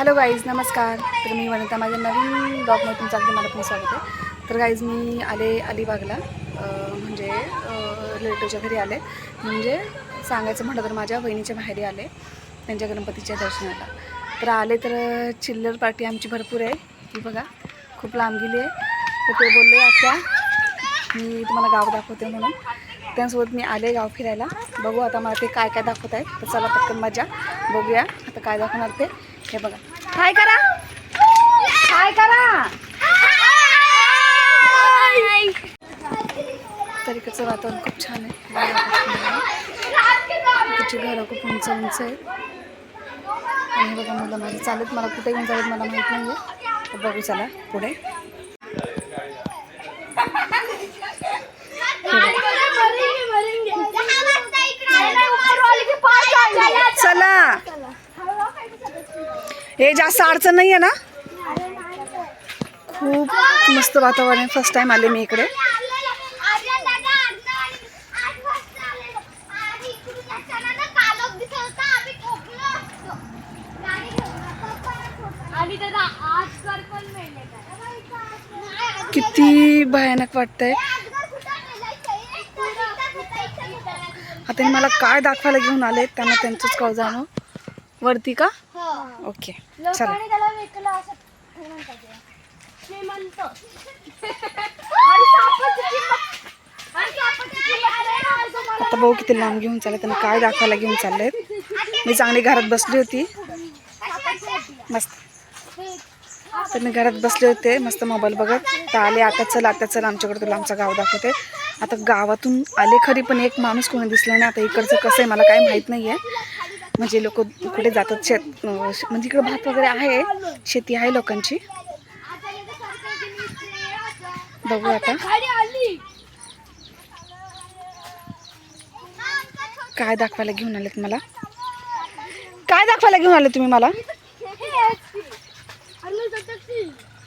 Hello guys नमस्कार. तर मी वनिता माझ्या नवीन ब्लॉगमध्ये तुमचं अगदी मला पण स्वागत आहे. तर गाईज मी आले अलिबागला. म्हणजे रिलेटिव्हच्या घरी आले. म्हणजे सांगायचं म्हटलं तर माझ्या बहिणीच्या बाहेरी आले त्यांच्या गणपतीच्या दर्शनाला. तर आले तर चिल्लर पार्टी आमची भरपूर आहे. ती बघा खूप लांब गेली आहे. तर ते बोलले आता मी तुम्हाला गाव दाखवते म्हणून. त्यांसोबत मी आले गाव फिरायला. बघू आता मला ते काय काय दाखवत आहे तर चला पटकन मजा बघूया. आता काय दाखवणार ते? हे बघा. हाय करा. हाय करा. तर इकडचं वातावरण खूप छान आहे. गाव घरं खूप उंच उंच आहे आणि बघा मुलं माझी चालत मला कुठे घेऊन चालत मला माहीत नाही आहे बघू चला पुढे. हे जास्त अडचण नाही आहे ना? खूप मस्त वातावरण आहे. फर्स्ट टाइम आले मी इकडे. किती भयानक वाटतंय. आता हे मला काय दाखवायला घेऊन आले त्यांना त्यांचंच कळ जाणं. वरती का? ओके. चला. लोकांनी त्याला विकलं असं म्हणतात ते. श्रीमंत. आणि सापाची किंमत- आणि सापाची किंमत लय आहे तुम्हाला. आता भाऊ किती लांब घेऊन चालले त्यांना काय दाखवायला घेऊन चाललेत. मी चांगली घरात बसली होती. मस्त. तर मी घरात बसले होते मस्त मोबाईल बघत. तर आले आता चल आता चल आमच्याकडे तुला आमचं गाव दाखवते. आता गावातून आले खरी पण एक माणूस कोणी दिसला नाही. आता इकडचं कसं आहे मला काही माहीत नाही आहे म्हणजे लोक कुठे जातात शेत म्हणजे इकडं भात वगैरे आहे शेती आहे लोकांची. बघू आता. काय दाखवायला घेऊन आलेत मला? काय दाखवायला घेऊन आले तुम्ही मला?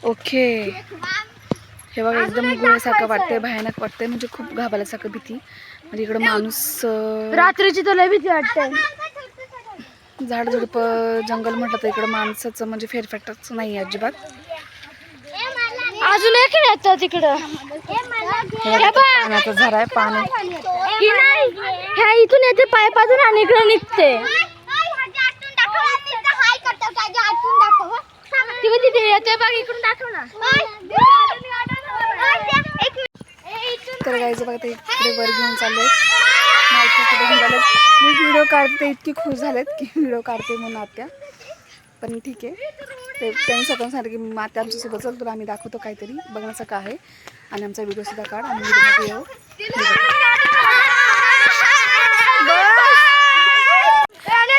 ओके. हे बघा एकदम गुळ्यासारखं वाटतंय भयानक वाटतंय म्हणजे खूप घाबरल्यासारखं भीती. म्हणजे इकडं माणूस रात्रीची तुला भीती वाटते. झाड झुडप जंगल म्हटलं तर इकडं माणसाचं म्हणजे फेरफॅटच नाही अजिबात. अजून एक येतं तिकडं. पाण्याचा झरा आहे पाणी. नाही. ह्या इथून येते पायपातून आणि इकडे निघते. तिकडे तिथे येते बघ इकडून दाखव ना. तर गायचं बघा ते इकडे वर घेऊन चालले कुठे मी व्हिडिओ काढते ते इतकी खुश झालेत की व्हिडिओ काढते म्हणून आत्या. पण ठीक आहे. ते त्यांनी स्वतः सांगितलं की मग आत्या आमच्यासोबत चल तुला आम्ही दाखवतो काहीतरी. बघण्यासारखं आहे. आणि आमचा व्हिडिओसुद्धा काढ आणि व्हिडिओमध्ये येऊ.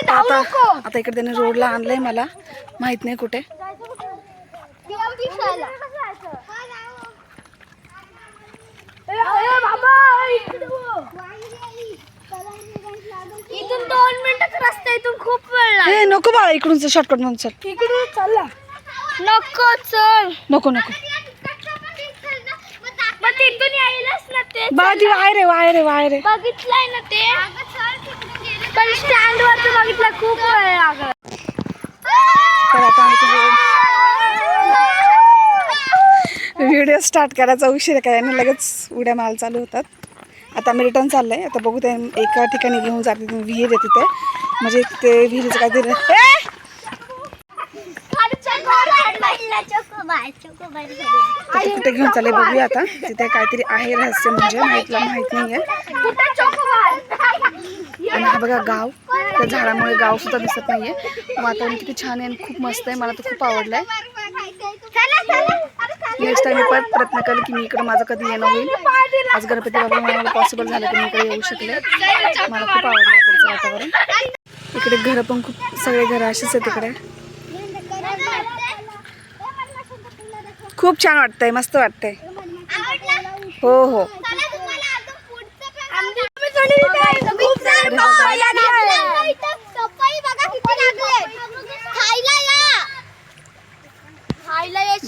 आता आता इकडे त्याने रोडला आणलंय मला. माहीत नाही कुठे. इथून दोन मिनिटाचा रस्ता इथून खूप वेळ लागेल. हे नको बाळा इकडून शॉर्टकट म्हणून चल. इकडून चालला नको चल. नको नको. मग तिथून यायलाच ना ते बाळा ती वायर आहे वायर आहे वायर आहे बघितलंय ना ते. पण स्टँड वरती बघितलं खूप वेळ लागला. तर आता व्हिडिओ स्टार्ट करायचा उशीर आहे काय आणि लगेच उड्या माल चालू होतात. आता आम्ही रिटर्न चाललंय. आता बघू ते एका ठिकाणी घेऊन जाते ते विहीर आहे तिथे. म्हणजे ते विहिरीचं! तर ते कुठे घेऊन चालले बघूया आता. तिथे काहीतरी आहे रहस्य म्हणजे माहितला माहीत नाही आहे आणि हा बघा गाव. त्या झाडामुळे गाव सुद्धा दिसत नाहीये. वातावरण किती छान आहे आणि खूप मस्त आहे. मला तर खूप आवडलंय. नेक्स्ट टाइम मी परत प्रयत्न करेल की मी इकडं माझं कधी येणं होईल. आज गणपती बाबा मला पॉसिबल झालं की मी इकडे येऊ शकले. मला खूप आवडलं इकडचं वातावरण. इकडे घरं पण खूप सगळे घरं अशीच आहेत तिकडे खूप छान वाटतंय मस्त वाटतंय. हो हो.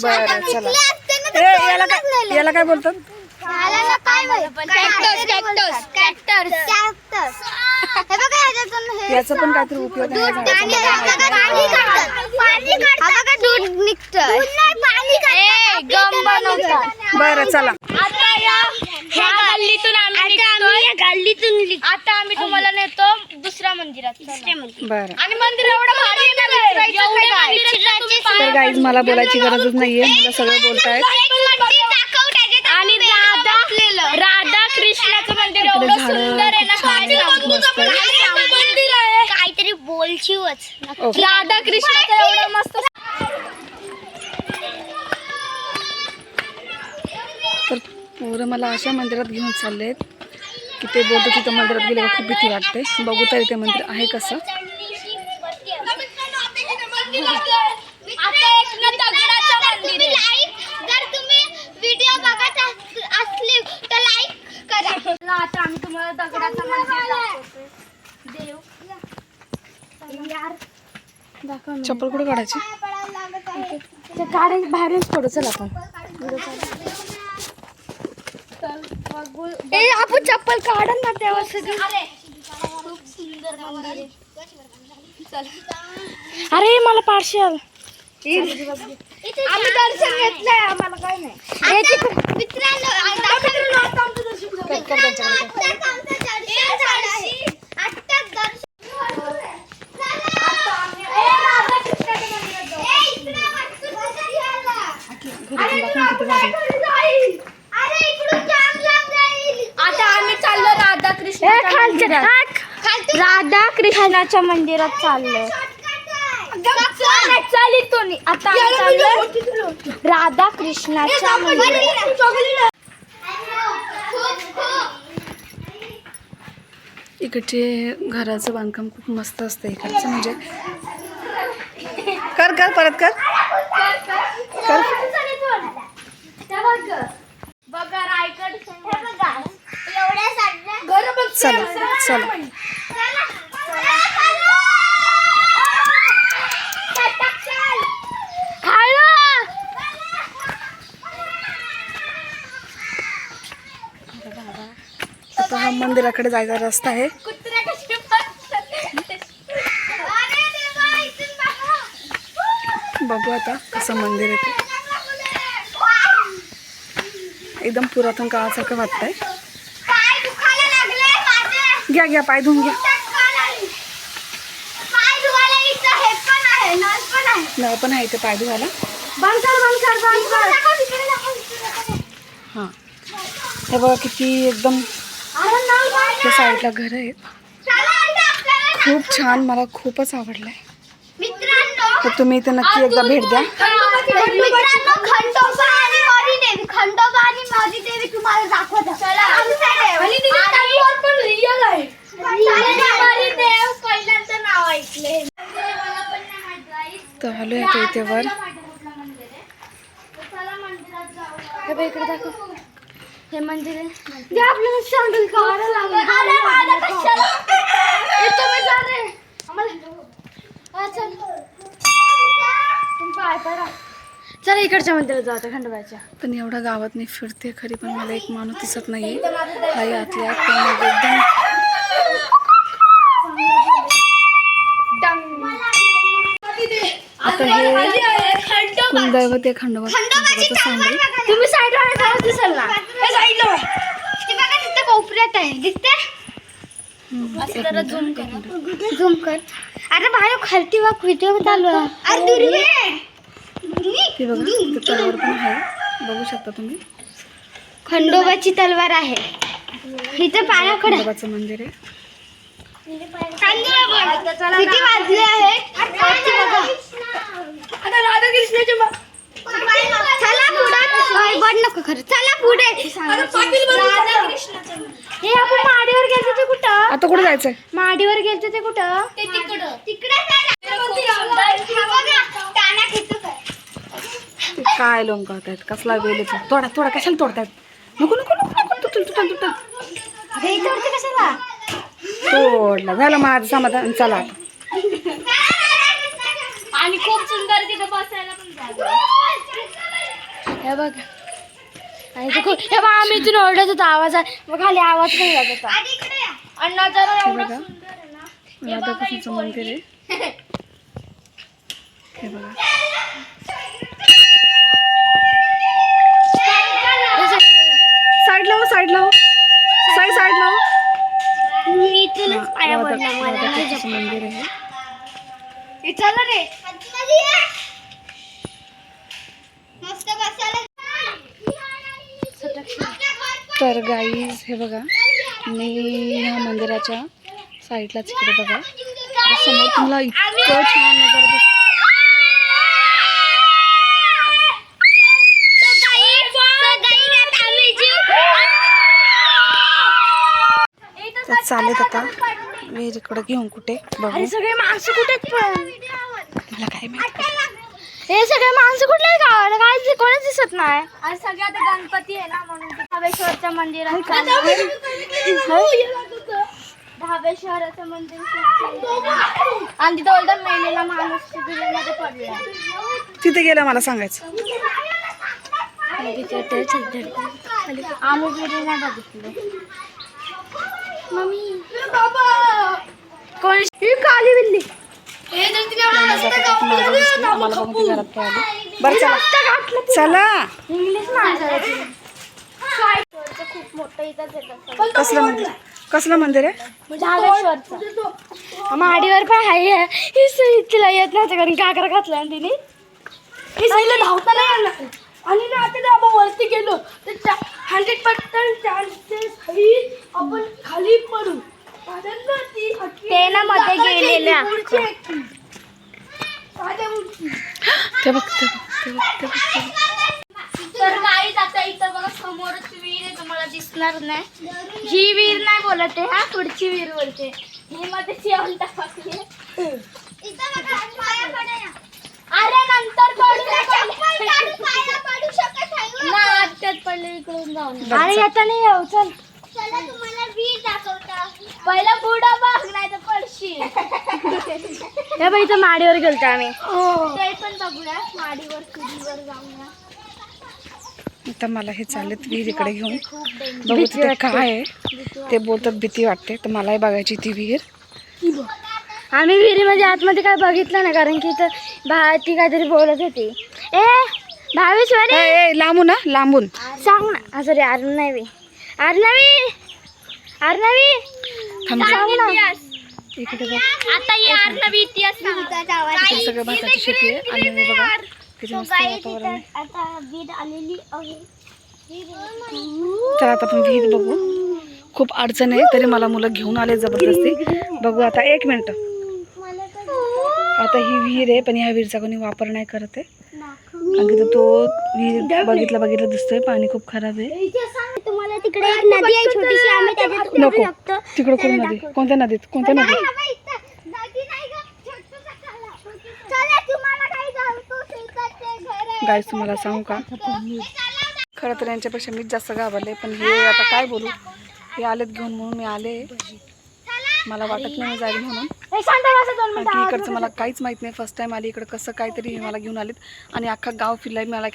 बरं चला. याला काय याला काय बोलतात? पण काहीतरी उपयोग बर चला. आम्ही तुम्हाला नेतो दुसऱ्या मंदिरात. आणि मंदिर एवढं मला बोलायची गरजच नाहीये. मला सगळं बोलतायत. राधा राधा कृष्णाचं मंदिर एवढं सुंदर आहे ना काय आहेत, सांगू? मंदिर आहे. काहीतरी बोलशीवच. राधा कृष्णाचं एवढं मस्त तर पोरं मला अशा मंदिरात घेऊन चाललेत की ते बोलतो तिथं मंदिरात गेले खूप भीती वाटते. बघू तरी ते मंदिर आहे कसं आता एक ना दगडाचं मंदिर आहे. जर तुम्ही व्हिडिओ बघत अस- असली तर आता आम्ही तुम्हाला दगडाचं मंदिर दाखवतोय. देव. चप्पल कुठे काढायची? गाडी बाहेरूनच पडू चल आपण. ए आपण चप्पल काढ ना तेव्हा सगळी. खूप सुंदर मंदिर आहे. अरे मला पार्शल आम्ही दर्शन घेतलंय आम्हाला काय नाही. मित्रांनो आमचं दर्शन दर्शन आता आम्ही चाललो राधा कृष्ण राधा कृष्णाच्या मंदिरात चाललोय. आता चाललोय राधा कृष्णाच्या इकडचे घराचं बांधकाम खूप मस्त असतं इकडचं म्हणजे. कर कर परत कर. कर. चला. चला. हा मंदिराकडे जायचा रस्ता आहे. बघू आता कसं मंदिर आहे ते. एकदम पुरातन काळासारखं वाटतंय. घ्या घ्या पाय धुवून घ्या. नळ पण आहे. इथे पाय धुवायला. हां. हे बघा किती एकदम त्या साईडला घर आहेत खूप छान मला खूपच आवडलंय. मित्रांनो तर तुम्ही इथे नक्की एकदा भेट द्या. आहे. तर आता इथे वर. हे बघ इकडे दाखव. हे मंदिर आपल्याला हा, चल. तुम्ही पाय पडा. चला इकडच्या मंदिरात जातो खंडोबाच्या. पण एवढ्या गावात मी फिरते खरी पण मला एक माणूस दिसत नाहीये. हाय आतल्या एकदम आता हे कुलदैवत आहे खंडोबा खंडोबाचं सांगली तुम्ही साईडला जाऊ दिसेल ना. हे साईडला. ते बघा तिथे कोपऱ्यात आहे. दिसते? जरा करा. झूम कर. अरे बाहेर खालती बघ व्हिडिओ चालू आहे. अरे ते बघा इथे तलवार पण आहे. बघू शकता तुम्ही. खंडोबाची तलवार आहे. इथे पायाकडे. खंडोबाचं मंदिर आहे. किती वाजले आहेत. आता राधाकृष्णाच्या मा- चला पुढे. नको खरं चला पुढे. हे आपण माडीवर गेलतो ते कुठं? आता कुठे जायचंय? माडीवर गेलतो ते कुठं? काय ते काय लोंबकळत आहेत कसला येतो तोडा तोडा. कशाला तोडतायत? नको नको नको नको. तुटल तुटल तुटल कशाला? तोडला. झालं माझं समाधान. चला आता. आणि खूप सुंदर तिथं बसायला पण हे बघा. आणि खूप हे बघा आम्ही इथून ओरडत होतो आवाज मग खाली आवाज नाही जात होता. आणि नजारा हे एवढा बघा. सुंदर आहे ना. मंदिर आहे. साईड लाव साईड लाव साई साईड लाव हो. मी इथूनच पाया पडला मला मंदिर आहे. मस्त बसायला तर गाईज हे बघा मी ह्या मंदिराच्या साईडलाच इकडे बघा. समोर तुम्हाला इतकं छान नजारा दिसतो तर चालेल आता. विहीर इकडं घेऊन कुठे बघू. अरे सगळे माणसं कुठे मला काय माहिती. हे सगळे माणसं कुठले गावाला काय कोणीच दिसत नाही. आज सगळ्यात गणपती आहे ना म्हणून. धाबेश्वरचं मंदिर आहे. धाबेश्वराचं मंदिर. आणि तिथं ओल्डन मेलेला माणूस पडला तिथे गेलं मला सांगायचं. आम्ही बघितलं मम्मी. ही काली बिल्ली बरं चला चला इंग्लिश माणसाची खूप मोठं इथंच येतं कसलं मंदिर? कसलं मंदिर आहे? माडीवर पण आहे. ही सई तिला येत नव्हतं कारण काकरा घातला ना तिने. ही सईला धावता नाही आलं. आणि ना आता आपण वरती गेलो तर हंड्रेड पर्सेंट चान्सेस आपण खाली पडू. ते ना मध्ये गेलेल्या. ते बघ ते बघ ते बघ ते बघ ते बघ. तर गाईज आता इथं बघा समोरच विहीर आहे तुम्हाला दिसणार नाही. ही विहीर नाही बोलत आहे हा पुढची विहीर बोलते. ही मध्ये शेवल टाकली इथं बघा, पाया पडा ना. अरे नंतर पडू चप्पल काढून पाया पडू शकत नाही हो. ना आत्यात पडले इकडून जाऊन. अरे. आता नाही येऊ चल चला तुम्हाला वीर दाखवता पहिला पुढं बघ नाही तर पडशील या बाई इथं माडीवर गेलतो आम्ही. ते पण बघूया माडीवर जाऊया आता मला हे चाललेत विहीर इकडे घेऊन. बघू तिथे. काय आहे. ते बोलतात भीती वाटते. तर मलाही बघायची ती विहीर. आम्ही विहिरीमध्ये आतमध्ये काय बघितलं ना कारण की इथं भा ती काहीतरी बोलत होती. ए भावेश्वरी! ए, ए, लांबून ना लांबून. सांग ना. सॉरी अर्णवी अर्णवी अर्णवी इकडे बघ. ही सगळं भाताची शेती आहे. आणि मी बघा. किती मस्त वातावरण. आहे आता वीर आलेली आहे. तर आता आपण विहीर बघू. खूप अडचण आहे तरी मला मुलं घेऊन आले जबरदस्ती. बघू आता एक मिनिट. आता ही विहीर आहे पण ह्या विहीरचा कोणी वापर नाही करत आहे. की तो विहीर बघितला बघितला दिसतोय पाणी खूप खराब आहे. तुम्हाला तिकडे एक नदी आहे छोटीशी आम्ही त्याच्यात उतरू नको. तिकडं कोण नदी? कोणत्या नदीत? कोणत्या नदीत? बाबा, इथं. नदी नाही गं, छोटंसं तलाव. चला तुम्हाला काही घालतो शेताचे घर आहे. गाईस तुम्हाला सांगू का? खरं तर यांच्यापेक्षा मीच जास्त घाबरले पण हे आता काय बोलू? हे आलेत घेऊन म्हणून मी आले. मला वाटत नाही मी जाईल म्हणून. इकडचं मला काहीच माहीत नाही. फर्स्ट टाइम आली इकडं. कसं काहीतरी हे मला घेऊन आलेत. आणि अख्खा गाव फिरलाय. मला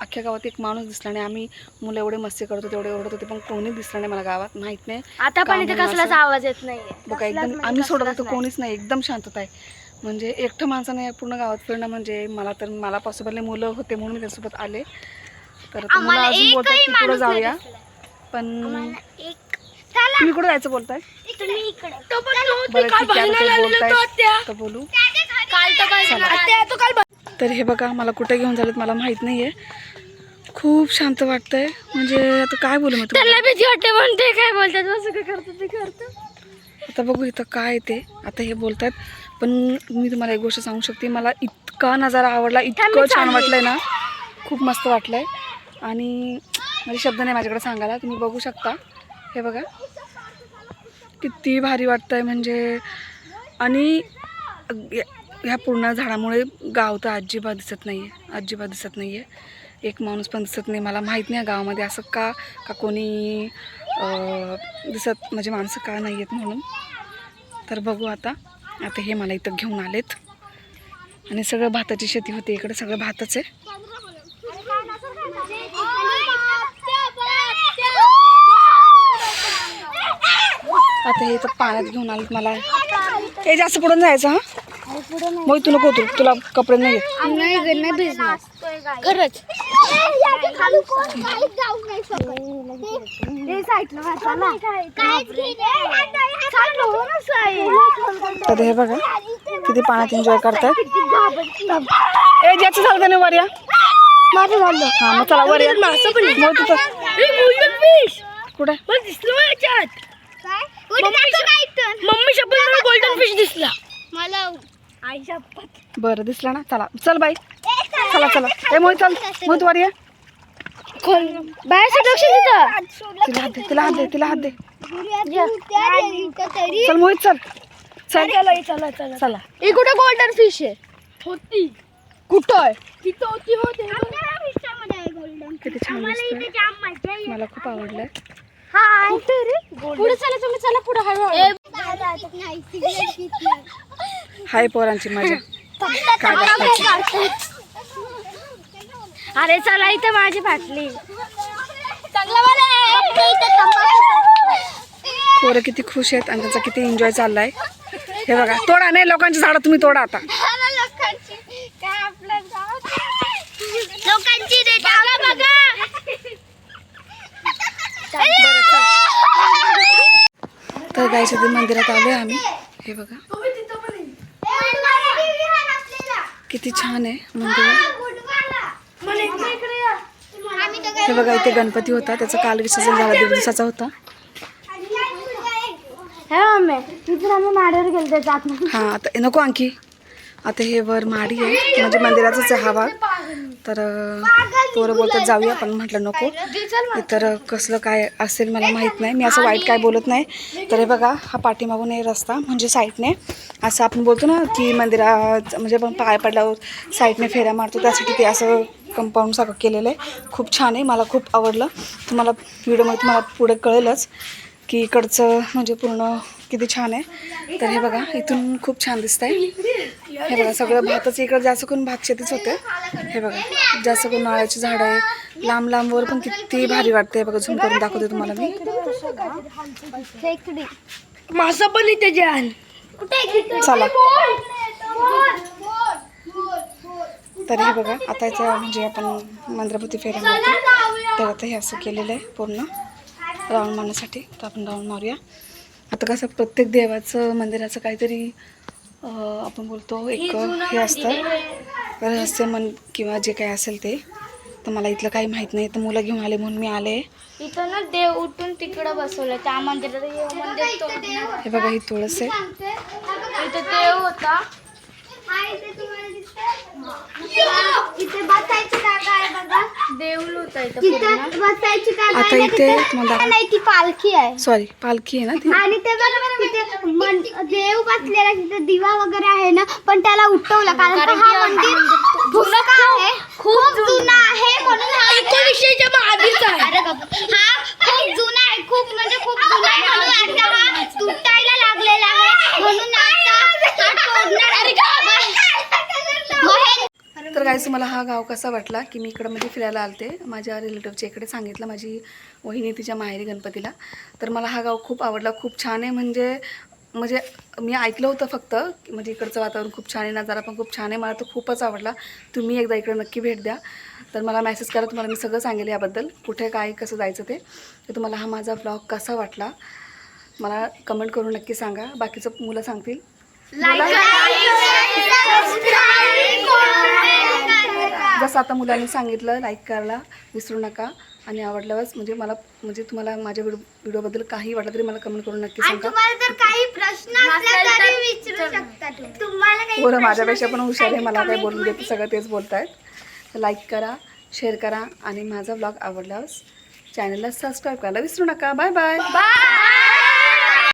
अख्ख्या गावात एक माणूस दिसला नाही. आम्ही मुलं एवढे मस्ती करत होते एवढे ओरडत होते पण कोणी दिसलं नाही मला गावात. माहीत नाही आता पण इथे कसलाच? आवाज येत नाहीये. बघा एकदम आम्ही सोडत होतो कोणीच नाही. एकदम शांतता आहे. म्हणजे एकटं माणसाने पूर्ण गावात फिरणं म्हणजे मला तर मला पॉसिबल नाही मुलं होते म्हणून मी त्यासोबत आले. तर आता मुलं अजून बोलतात की पुढं जाऊया. पण तुम्ही कुठं जायचं बोलताय? तुम्ही इकडे. बरं ठीक आहे आता ते बोलताय. तर बोलू. काल तर काय तर हे बघा मला कुठे घेऊन झालेत मला माहीत नाहीये. खूप शांत वाटतंय. म्हणजे आता काय बोलू मी तुम्हाला? त्यांना भीती वाटते म्हणून ते काय बोलतात? असं काय ते आता बघू इथं काय आहे ते. आता हे बोलतात पण मी तुम्हाला एक गोष्ट सांगू शकते. मला इतका नजारा आवडला इतकं छान वाटलंय ना. खूप मस्त वाटलंय. आणि माझे शब्द नाही माझ्याकडे सांगायला. तुम्ही बघू शकता. हे बघा. किती भारी वाटतंय म्हणजे. आणि ह्या पूर्ण झाडामुळे गाव तर अजिबात दिसत नाही आहे अजिबात दिसत नाही आहे एक माणूस पण दिसत नाही. मला माहीत नाही गावामध्ये असं का का कोणी दिसत म्हणजे माणसं का नाही आहेत म्हणून. तर बघू आता. आता हे मला इथं घेऊन आलेत. आणि सगळं भाताची शेती होते. इकडे सगळं भातच आहे. आता हे इथं पाण्यात घेऊन आलेत मला. हे जास्त पुढून जायचं हां? मग तू नको तू तुला कपडे नाही नाही नाही खरंच खाली कोण काहीच जाऊ नाही शकत ते साईडला वाचायला तर हे बघा किती पाण्यात एन्जॉय करतात ए ज्याचं झालं त्याने वर या माझं झालं. हा मग चला वर या मासं पण आहे. मग तिथं गोल्डन फिश कुठे? दिसलं मम्मी शपथ मला गोल्डन फिश दिसला. मला आई शपथ बरं दिसला ना? चला चल बाई. चला चला ए मोहित चल. मोहित वर या. खोल बाहेर लक्ष तिथं. तिला हात दे तिला हात दे चल मोहित चल. चल. चला चला चला. चला. ही कुठे गोल्डन फिश आहे? होती. कुठं? आहे तिथं होती होते. किती छान मला खूप आवडलंय पुढे चला तुम्ही चला पुढे हळूहळू हाय. पोरांची मजा. काय दाखवायची अरे चला इथं माझी फाटली पोरं किती खुश आहेत आणि त्यांचा किती एन्जॉय चाललाय. हे बघा तोडा नाही लोकांची झाडं तुम्ही तोडा आता. लोकांची रे बघा बघा बरं चल तर गायच्या ते मंदिरात आहे आम्ही. हे बघा. किती छान आहे मंदिर. हे बघा इथे गणपती होता. त्याचा काल विसर्जन झाला दीड दिवसाचा होता. हे गेलो हा आता नको आणखी आता हे वर माडी आहे. म्हणजे मंदिराचाच आहे हा भाग. तर पोरं बोलतात जाऊया पण म्हटलं नको. तर कसलं काय असेल मला माहीत नाही. मी असं वाईट काय बोलत नाही. तर हे बघा हा पाठीमागून आहे रस्ता म्हणजे साईडने. असं आपण बोलतो ना की मंदिरात म्हणजे आपण पाय पडल्यावर साईडने फेऱ्या मारतो. त्यासाठी ते असं कंपाऊंड सगळं केलेलं आहे. खूप छान आहे. मला खूप आवडलं. तुम्हाला व्हिडिओमध्ये तुम्हाला पुढे कळेलच की इकडचं म्हणजे पूर्ण किती छान आहे. तर हे बघा इथून खूप छान दिसतंय. हे बघा सगळं भातच इकडं जास्त करून भात शेतीच होते. हे बघा जास्त करून नारळाची झाडं आहे. लांब लांबवर पण किती भारी वाटते हे बघा झूम करून दाखवते तुम्हाला मी. मासा पण इथे जाल. चला. तर हे बघा आता याचं म्हणजे आपण मंदिराभोवती फेऱ्या मारतो. तर आता हे असं केलेलं आहे पूर्ण. राऊंड मारण्यासाठी. तर आपण राऊंड मारूया. आता कसं प्रत्येक देवाचं मंदिराचं काहीतरी अं, आपण बोलतो एक हे असतं. रहस्य मन किंवा जे काही असेल ते. तर मला इथलं काही माहीत नाही. तर मुलं घेऊन आले म्हणून मी आले. इथं ना देव उठून तिकडं बसवलं त्या मंदिरात हे हे बघा ही तुळस आहे. इथं देव होता. इथे बसायची जागा आहे बघा. देऊळ होता इथं तिथे पूर्ण. बसायची जागा आता आहे. इथे नाही ती पालखी आहे. सॉरी पालखी आहे ना ती? आणि ते बघा तिथे मन- देव बसलेला तिथे दिवा वगैरे आहे ना पण त्याला उठवलं कारण का हा मंदिर भुसका आहे खूप जुना आहे म्हणून हा एकोणीसशेच्या मग आधीच आहे. हा खूप जुना आहे खूप म्हणजे खूप जुना आहे म्हणून आता हा तुटायला लागलेला आहे म्हणून आता हा तोडणार मग हे तर मला हा गाव कसा वाटला? की मी इकडं म्हणजे फिरायला आलते. माझ्या रिलेटिव्हच्या इकडे सांगितलं माझी वहिनी तिच्या माहेरी गणपतीला. तर मला हा गाव खूप आवडला खूप छान आहे. म्हणजे म्हणजे मी ऐकलं होतं फक्त की म्हणजे इकडचं वातावरण खूप छान आहे नजारा पण खूप छान आहे. मला तो खूपच आवडला. तुम्ही एकदा इकडं नक्की भेट द्या. तर मला मेसेज करा तुम्हाला मी सगळं सांगेल याबद्दल. कुठे काय कसं जायचं ते. तर तुम्हाला हा माझा ब्लॉग कसा वाटला मला कमेंट करून नक्की सांगा. बाकीचं मुलं सांगतील. जसं आता मुलांनी सांगितलं लाईक करायला विसरू नका आणि आवडल्यावरच म्हणजे मला म्हणजे तुम्हाला माझ्या व्हिडिओ व्हिडिओबद्दल काही वाटलं तरी मला कमेंट करून नक्की आणि सांगा. तुम्हाला जर काही प्रश्न असला तरी विचारू शकता तुम्ही. तुम्हाला काही पोरं प्रश्न माझ्यापेक्षा पण हुशार आहे काही मला काय comment बोलून देते सगळं तेच बोलतायत. तर लाईक करा शेअर करा आणि माझा ब्लॉग आवडल्यावर चॅनलला सबस्क्राईब करायला विसरू नका. Bye bye bye